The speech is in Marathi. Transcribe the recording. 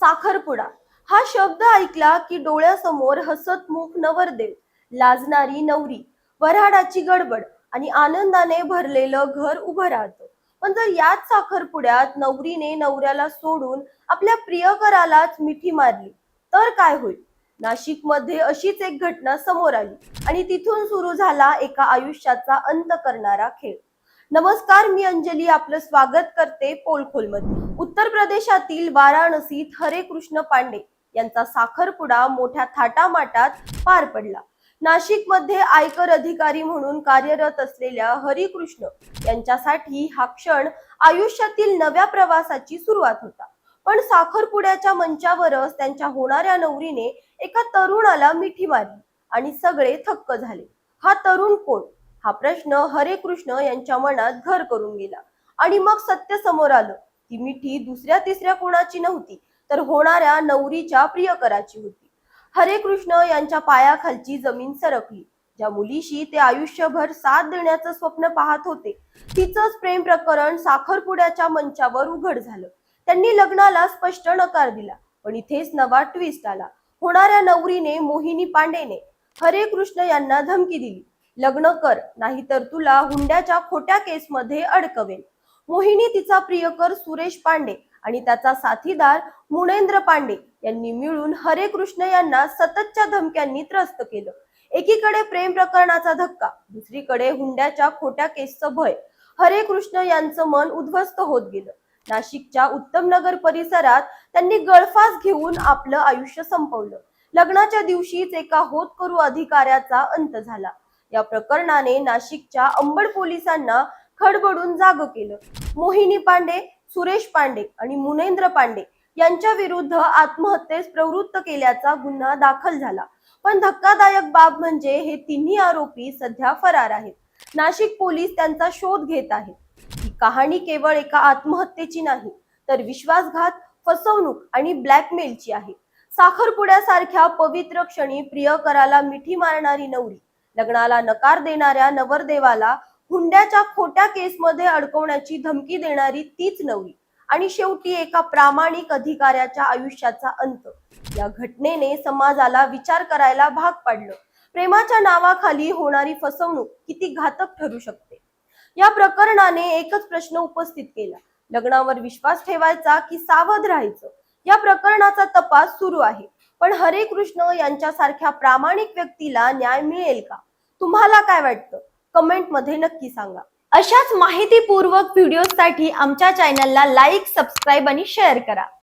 साखरपुडा. हा शब्द ऐकला की डोळ्यासमोर हसतमुख नवरदेव लाजणारी नवरी वऱ्हाडाची गडबड आणि आनंदाने भरलेलं घर उभं राहतं. पण जर याच साखरपुड्यात नवरीने नवऱ्याला सोडून आपल्या प्रियकरालाच मिठी मारली तर काय होईल? नाशिकमध्ये अशीच एक घटना समोर आली आणि तिथून सुरू झाला एका आयुष्याचा अंत करणारा खेळ. नमस्कार मी अंजली आपलं स्वागत करते पोलखोलमध्ये. उत्तर प्रदेशातील वाराणसीत हरे कृष्ण पांडे यांचा साखरपुडा मोठ्या थाटामाटात पार पडला. नाशिकमध्ये आयकर अधिकारी म्हणून कार्यरत असलेल्या हरिकृष्ण यांच्यासाठी हा क्षण आयुष्यातील नव्या प्रवासाची सुरुवात होता. पण साखरपुड्याच्या मंचावरच त्यांच्या होणाऱ्या नवरीने एका तरुणाला मिठी मारली आणि सगळे थक्क झाले. हा तरुण कोण? हा प्रश्न हरे कृष्ण यांच्या मनात घर करून गेला. आणि मग सत्य समोर आलं. ती मिठी दुसऱ्या तिसऱ्या कोणाची नव्हती तर होणाऱ्या नवरीच्या प्रियकराची होती. हरे कृष्ण यांच्या पायाखालची जमीन सरकली. ज्या मुलीशी ते आयुष्यभर साथ देण्याचं स्वप्न पाहत होते तिचंच प्रेम प्रकरण साखरपुड्याच्या मंचावर उघड झालं. त्यांनी लग्नाला स्पष्ट नकार दिला पण इथेच नवा ट्विस्ट आला. होणाऱ्या नवरीने मोहिनी पांडेने हरे कृष्ण यांना धमकी दिली. लग्न कर नाहीतर तुला हुंड्याच्या खोट्या केसमध्ये अडकवेल मोहिनी तिचा प्रियकर सुरेश पांडे आणि त्याचा साथीदार मुनेंद्र पांडे यांनी मिळून हरे कृष्ण यांना सततच्या धमक्यांनी त्रस्त केलं. एकीकडे प्रेम प्रकरणाचा धक्का दुसरीकडे हुंड्याच्या खोट्या केसचं भय. हरे कृष्ण यांचं मन उद्ध्वस्त होत गेलं. नाशिकच्या उत्तम नगर परिसरात त्यांनी गळफास घेऊन आपलं आयुष्य संपवलं. लग्नाच्या दिवशीच एका होतकरू अधिकाऱ्याचा अंत झाला. या प्रकरणाने नाशिकच्या अंबड पोलिसांना खडबडून जाग केलं. मोहिनी पांडे सुरेश पांडे आणि मुनेंद्र पांडे यांच्या विरुद्ध आत्महत्येस प्रवृत्त केल्याचा गुन्हा दाखल झाला. पण धक्कादायक बाब म्हणजे हे तिन्ही आरोपी सध्या फरार आहेत. नाशिक पोलीस त्यांचा शोध घेत आहेत. ही कहाणी केवळ एका आत्महत्येची नाही तर विश्वासघात फसवणूक आणि ब्लॅकमेलची आहे. साखरपुड्यासारख्या पवित्र क्षणी प्रियकराला मिठी मारणारी नवरी लग्नाला नकार देणाऱ्या नवरदेवाला हुंड्याच्या खोट्या केसमध्ये अडकवण्याची धमकी देणारी तीच नवरी. आणि शेवटी एका प्रामाणिक अधिकाऱ्याच्या आयुष्याचा अंत. या घटनेने समाजाला विचार करायला भाग पाडलं. प्रेमाच्या नावाखाली होणारी फसवणूक किती घातक ठरू शकते? या प्रकरणाने एकच प्रश्न उपस्थित केला. लग्नावर विश्वास ठेवायचा की सावध राहायचं? या प्रकरणाचा तपास सुरू आहे. पण हरे कृष्ण यांच्यासारख्या प्रामाणिक व्यक्तीला न्याय मिळेल का? तुम्हाला काय वाटतं? कमेंटमध्ये नक्की सांगा. अशाच माहितीपूर्वक व्हिडिओसाठी आमच्या चॅनलला लाईक सबस्क्राईब आणि शेअर करा.